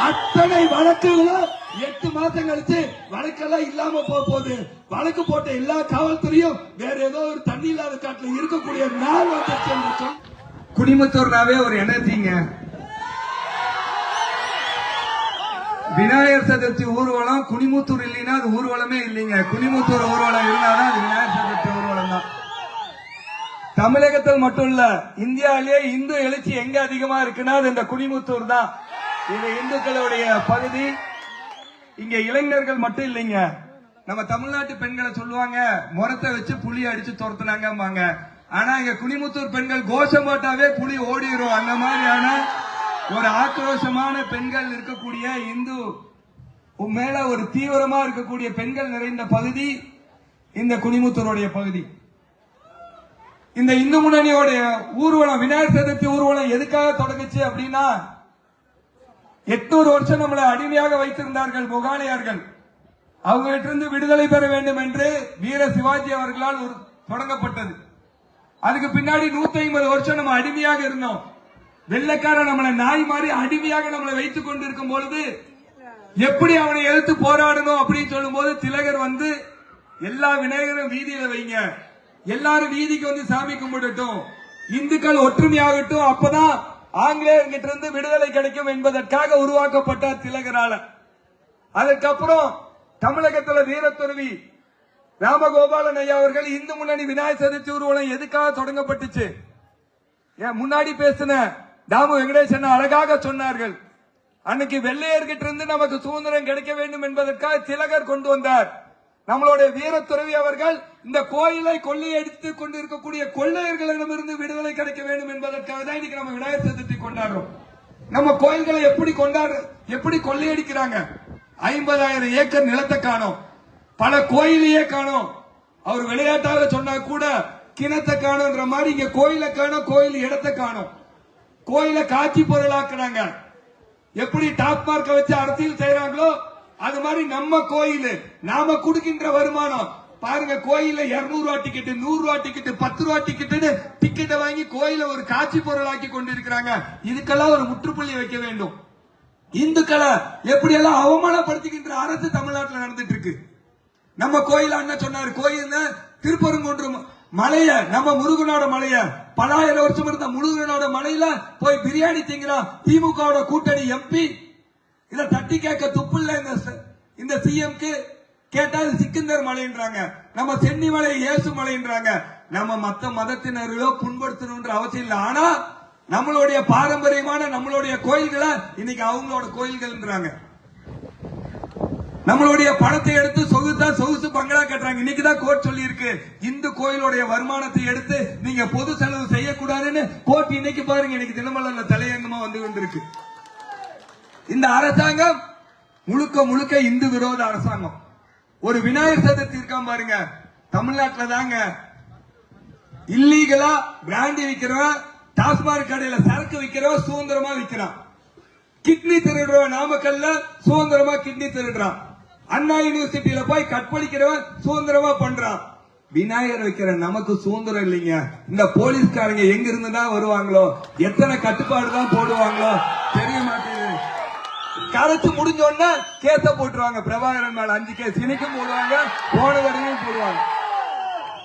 அத்தனை வழக்குகளும் எட்டு மாசம் கழிச்சு வழக்கெல்லாம் இல்லாம போக போகுது. வழக்கு போட்ட எல்லா காவல்துறையும் வேற ஏதோ ஒரு தண்ணி இல்லாத காட்டுல இருக்கக்கூடிய நாள் வந்துருச்சு குடிமத்தூர்னாவே குடிமுத்தூர்னாவே ஒரு எனர்ஜிங்க விநாயகர் சதுர்த்தி ஊர்வலம் குனிமுத்தூர் இல்லைன்னா அது ஊர்வலமே இல்லைங்க. குனிமுத்தூர் ஊர்வலம் இருந்தாதான் அது விநாயகர் சதுர்த்தி ஊர்வலம் தான். தமிழகத்தில் மட்டும் இல்ல இந்தியாவிலேயே இந்து எழுச்சி எங்க அதிகமா இருக்குன்னா அது இந்த குனிமுத்தூர் தான். இது இந்துக்களுடைய பகுதி இங்க இளைஞர்கள் மட்டும் இல்லைங்க. நம்ம தமிழ்நாட்டு பெண்களை சொல்லுவாங்க முரத்தை வச்சு புளி அடிச்சு துரத்துனாங்கம்பாங்க. ஆனா இங்க குனிமுத்தூர் பெண்கள் கோஷம் போட்டாவே புலி ஓடிரும். அந்த மாதிரியான ஒரு ஆக்ரோஷமான பெண்கள் இருக்கக்கூடிய இந்து மேல ஒரு தீவிரமா இருக்கக்கூடிய பெண்கள் நிறைந்த பகுதி இந்த குனிமுத்தூருடைய பகுதி. இந்த இந்து முன்னணியோடைய ஊர்வலம் விநாயகர் சதுர்த்தி ஊர்வலம் எதுக்காக தொடங்குச்சு அப்படின்னா எட்நூறு வருஷம் நம்மளை அடிமையாக வைத்திருந்தார்கள் முகாலியார்கள். அவங்க விடுதலை பெற வேண்டும் என்று வீர சிவாஜி அவர்களால் ஒரு- தொடங்கப்பட்டது. அதுக்கு பின்னாடி நூத்தி ஐம்பது வருஷம் நம்ம அடிமையாக இருந்தோம். வெள்ளைக்காரன் நம்மளை நாய் மாதிரி அடிமையாக நம்மளை வைத்துக் கொண்டிருக்கும் பொழுது எப்படி அவனை எதிர்த்து போராடணும் அப்படின்னு சொல்லும் போது திலகர் வந்து எல்லா விநாயகரும் வீதியில வைங்க. எல்லாரும் வீதிக்கு வந்து சாமி கும்பிடட்டும். இந்துக்கள் ஒற்றுமையாகட்டும். அப்பதான் ஆங்கிலேயர்கிட்ட இருந்து விடுதலை கிடைக்கும் என்பதற்காக உருவாக்கப்பட்டார் திலகரால அதுக்கப்புறம் தமிழகத்தில் வீரத்துறவி ராமகோபாலன் ஐயா அவர்கள் இந்து முன்னணி விநாயகர் சதுர்த்தி ஊர்வலம் எதுக்காக தொடங்கப்பட்டுச்சு? ஏன் முன்னாடி பேசின தாமு வெங்கடேசன் அழகாக சொன்னார்கள். அன்னைக்கு வெள்ளையர்கிட்ட இருந்து நமக்கு சுதந்திரம் கிடைக்க வேண்டும் என்பதற்காக திலகர் கொண்டு வந்தார். நம்மளுடைய வீரத்துறவி அவர்கள் இந்த கோயிலை கொள்ளையடித்துக் கொண்டிருக்கக்கூடிய கொள்ளையர்களிடமிருந்து விடுதலை கிடைக்க வேண்டும் என்பதற்காக தான் இன்னைக்கு நம்ம விநாயகர் சதுர்த்தி கொண்டாடுறோம். நம்ம கோயில்களை எப்படி கொண்டாடு எப்படி கொள்ளையடிக்கிறாங்க? ஐம்பதாயிரம் ஏக்கர் நிலத்தை காணும். பல கோயிலையே காணும். அவர் விளையாட்டாக சொன்னா கூட கிணத்தை காணுன்ற மாதிரி இங்க கோயிலை காணும் கோயில் இடத்தை காணோம். கோயிலை காட்சி பொருளாக்குறாங்க. எப்படி டாப் மார்க்க வச்சு அரசியல் செய்யறாங்களோ அது மாதிரி நம்ம கோயில் நாம கொடுக்கின்ற வருமானம் பாருங்க கோயில இருநூறு ரூபா டிக்கெட் நூறு ரூபா டிக்கெட் பத்து ரூபா டிக்கெட் டிக்கெட்டை வாங்கி கோயில ஒரு காட்சி பொருளாக்கி கொண்டிருக்கிறாங்க. இதுக்கெல்லாம் ஒரு முற்றுப்புள்ளி வைக்க வேண்டும். இந்துக்களை எப்படி எல்லாம் அவமானப்படுத்துகின்ற அரசு தமிழ்நாட்டில் நடந்துட்டு இருக்கு நம்ம கோயில் அண்ணன் சொன்னாரு கோயில் திருப்பரங்குன்றம் மலைய நம்ம முருகனோட மலைய. பலாயிரம் வருஷம் இருந்த முருகனோட மலையில போய் பிரியாணி திங்கிறான் திமுகவோட கூட்டணி எம்பி இதை தட்டி கேட்க துப்புல்ல இந்த இந்த சிஎம்க்கு கேட்டா சிக்கந்தர் மலைன்றாங்க. நம்ம சென்னி மலை இயேசு மலைன்றாங்க. நம்ம மத்த மதத்தினர்களோ புண்படுத்தணும்ன்ற அவசியம் இல்லை. ஆனா நம்மளுடைய பாரம்பரியமான நம்மளுடைய கோயில்களை இன்னைக்கு அவங்களோட கோயில்கள்ன்றாங்க. நம்மளுடைய பணத்தை எடுத்து சொகுசா சொகுசு பங்களா கட்டுறாங்க. இன்னைக்கு தான் கோர்ட் சொல்லி இருக்கு இந்து கோயிலுடைய வருமானத்தை எடுத்து நீங்க பொது செலவு செய்யக்கூடாதுன்னு கோர்ட் இன்னைக்கு பாருங்க. இன்னைக்கு தினமலர்ல தலையங்கமா வந்து கொண்டிருக்கு. இந்த அரசாங்கம் முழுக்க முழுக்க இந்து விரோத அரசாங்கம். ஒரு விநாயகர் சதுர்த்தி இருக்காம பாருங்க. தமிழ்நாட்டுல தாங்க. இல்லீகலா பிராண்டி விற்கிறவன் டாஸ்மாக் கடையில சரக்கு விற்கிறவன் சுதந்திரமா விக்கிறான். கிட்னி திருடுறவன் நாமக்கல்ல சுதந்திரமா கிட்னி திருடுறான். அண்ணா யூனிவர்சிட்டியில போய் கற்பழிக்கிறவன் சுதந்திரமா பண்றான். விநாயகர் வைக்கிற நமக்கு சுதந்திரம் இல்லைங்க. இந்த போலீஸ்காரங்க எங்க இருந்து தான் வருவாங்களோ? எத்தனை கட்டுப்பாடு தான் போடுவாங்களோ? தெரிய மாட்டேங்குது. கரைச்சு முடிஞ்ச உடனே போட்டுருவாங்க. பிரபாகரன் மேல அஞ்சு கேஸ். இன்னைக்கும் போடுவாங்க. போன வரையும் போடுவாங்க.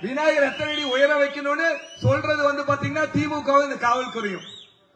விநாயகர் எத்தனை அடி உயரம் வைக்கணும்னு சொல்றது வந்து பாத்தீங்கன்னா திமுக இந்த காவல்துறையும்.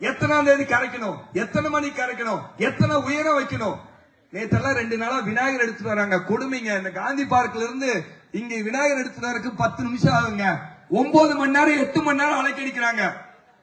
எத்தனாம் தேதி கரைக்கணும்? எத்தனை மணிக்கு கரைக்கணும்? எத்தனை உயரம் வைக்கணும்? நேத்தெல்லாம் ரெண்டு நாளா விநாயகர் எடுத்துட்டு வராங்க. கொடுமைங்க. இந்த காந்தி பார்க்ல இருந்து இங்க விநாயகர் எடுத்துட்டு வரக்கு பத்து நிமிஷம் ஆகுங்க. ஒன்பது மணி நேரம் எட்டு மணி நேரம் அலைக்கடிக்கிறாங்க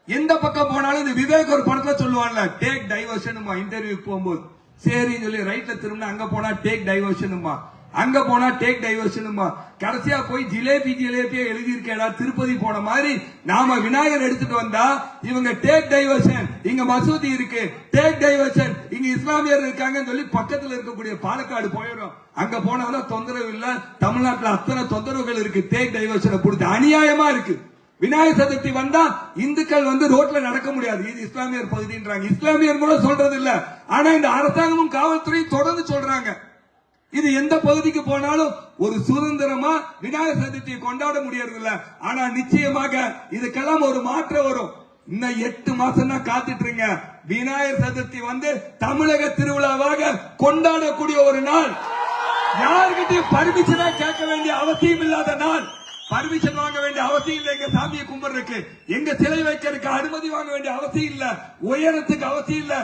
எந்த பக்கம் போனாலும் இந்த விவேக் ஒரு படத்துல சொல்லுவான்ல டேக் டைவர்ஷன் இன்டர்வியூ போகும்போது. சரின்னு சொல்லி ரைட்ல திரும்பினா அங்க போனா டேக் டைவர்ஷனுமா அங்க போனா டேக் டைவர்ஷனுமா கடைசியா போய் ஜிலேபி ஜிலேபியா எழுதி இருக்கேடா திருப்பதி போன மாதிரி நாம விநாயகர் எடுத்துட்டு வந்தா இவங்க டேக் டைவர்ஷன் இங்க மசூதி இருக்கு டேக் டைவர்ஷன் இங்க இஸ்லாமியர் இருக்காங்கன்னு சொல்லி பக்கத்துல இருக்கக்கூடிய பாலக்காடு போயிடும். அங்க போனா தொந்தரவு இல்ல தமிழ்நாட்டுல அத்தனை தொந்தரவுகள் இருக்கு. டேக் டைவர்ஷனை கொடுத்து அநியாயமா இருக்கு. விநாயகர் சதுர்த்தி வந்தா இந்துக்கள் வந்து ரோட்ல நடக்க முடியாது. இது இஸ்லாமியர் பகுதின்றாங்க. இஸ்லாமியர் கூட சொல்றது இல்ல ஆனா இந்த அரசாங்கமும் காவல்துறையும் தொடர்ந்து சொல்றாங்க. இது எந்த பகுதிக்கு போனாலும் ஒரு சுதந்திரமா விநாயகர் சதுர்த்தியை கொண்டாட முடியறது இல்ல ஆனா நிச்சயமாக இதுக்கெல்லாம் ஒரு மாற்றம் வரும். இன்னும் எட்டு மாசம் தான் காத்துட்டு இருங்க. விநாயகர் சதுர்த்தி வந்து தமிழக திருவிழாவாக கொண்டாடக்கூடிய ஒரு நாள். யாருக்கிட்டையும் பர்மிஷனா கேட்க வேண்டிய அவசியம் இல்லாத நாள். பர்மிஷன் வாங்க வேண்டிய அவசியம் இல்லை. எங்க சாமியை கும்பிடுறதுக்கு. எங்க சிலை வைக்கிறதுக்கு அனுமதி வாங்க வேண்டிய அவசியம் இல்ல. உயரத்துக்கு அவசியம் இல்ல.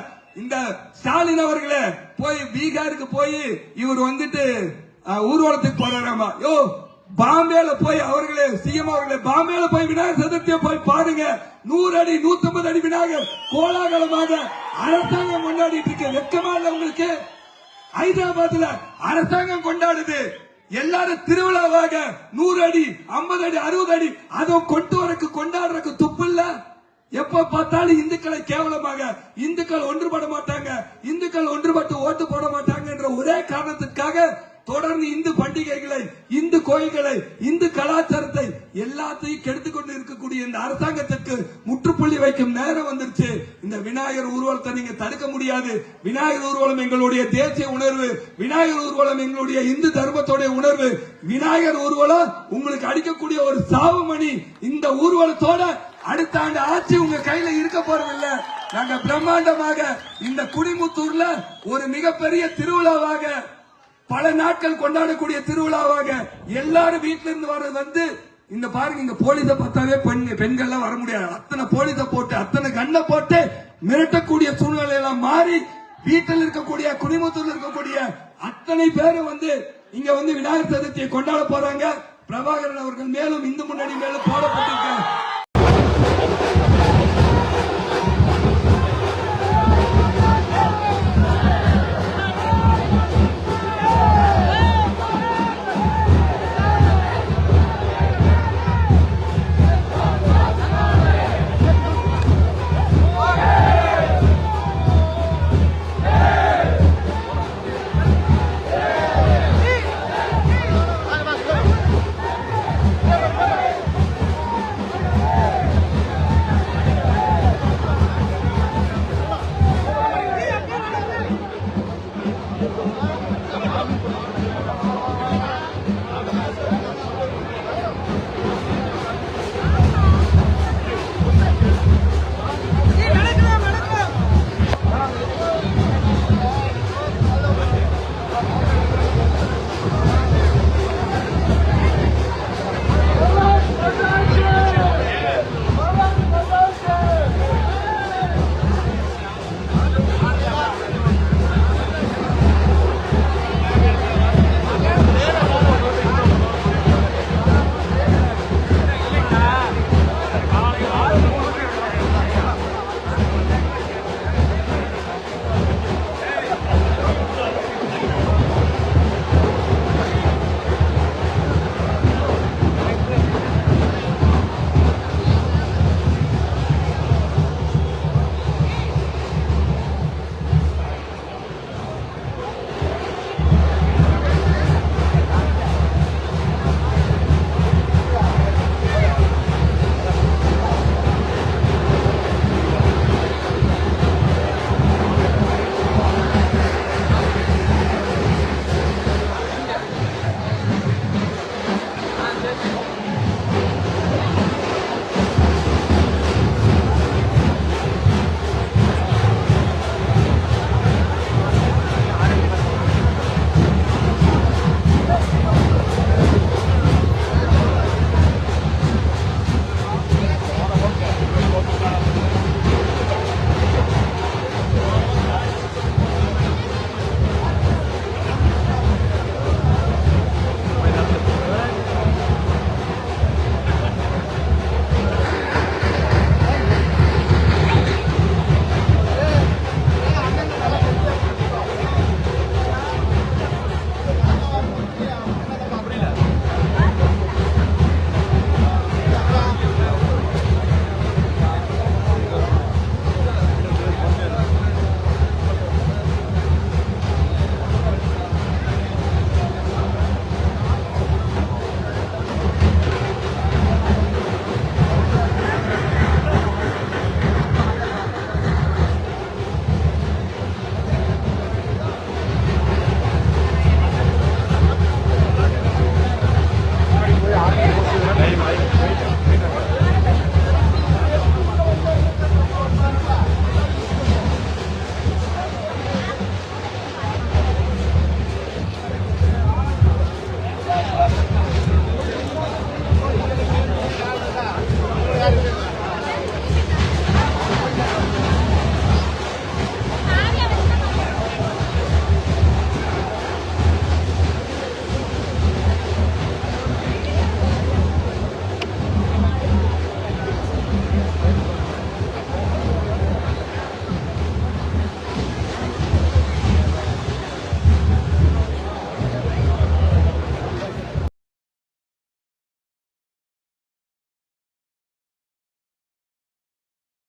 இந்த ஸ்டாலின் அவர்களே போய் பீகாருக்கு போய் இவர் வந்துட்டு ஊர்வலத்துக்கு போறாராமா யோ பாம்பேல போய் அவர்களே சிஎம் அவர்களே பாம்பேல போய் விநாயகர் சதுர்த்தியை போய் பாருங்க. நூறு அடி நூத்தி ஐம்பது அடி விநாயகர் கோலாகலமாக அரசாங்கம் கொண்டாடிட்டு இருக்கு வெக்கமா இல்ல உங்களுக்கு? ஹைதராபாத்ல அரசாங்கம் கொண்டாடுது. எல்லாரும் திருவிழாவாக நூறு அடி ஐம்பது அடி அறுபது அடி அதை கொண்டு வரக்கு கொண்டாடுறதுக்கு துப்பு இல்ல. எப்ப பார்த்தாலும் இந்துக்களை கேவலமாக இந்துக்கள் ஒன்றுபட மாட்டாங்க இந்துக்கள் ஒன்றுபட்டு ஓட்டு போட மாட்டாங்க என்ற ஒரே காரணத்திற்காக தொடர்ந்து இந்து பண்டிகைகளை இந்து கோயில்களை இந்து கலாச்சாரத்தை எல்லாத்தையும் கெடுத்து கொண்டு இருக்கக்கூடிய இந்த அரசாங்கத்திற்கு முற்றுப்புள்ளி வைக்கும் நேரம் வந்துருச்சு. இந்த விநாயகர் ஊர்வலத்தை நீங்க தடுக்க முடியாது. விநாயகர் ஊர்வலம் எங்களுடைய தேசிய உணர்வு. விநாயகர் ஊர்வலம் எங்களுடைய இந்து தர்மத்தோடைய உணர்வு. விநாயகர் ஊர்வலம் உங்களுக்கு அடிக்கக்கூடிய ஒரு சாவுமணி. இந்த ஊர்வலத்தோட அடுத்த ஆண்டு ஆட்சி உங்க கையில இருக்க போறதில்ல. நாங்க பிரம்மாண்டமாக இந்த குடிமுத்தூர்ல ஒரு மிகப்பெரிய திருவிழாவாக பல நாட்கள் கொண்டாடக்கூடிய திருவிழாவாக எல்லாரும் வீட்டுல இருந்து வர்றது வந்து இந்த பாருங்க இந்த போலீஸ பார்த்தாவே பெண் பெண்கள்லாம் வர முடியாது. அத்தனை போலீஸ போட்டு அத்தனை கண்ணை போட்டு மிரட்டக்கூடிய சூழ்நிலை எல்லாம் மாறி வீட்டில் இருக்கக்கூடிய குடிமத்தூர்ல இருக்கக்கூடிய அத்தனை பேரும் வந்து இங்க வந்து விநாயகர் சதுர்த்தியை கொண்டாட போறாங்க. பிரபாகரன் அவர்கள் மேலும் இந்து முன்னணி மேலும் போடப்பட்டிருக்க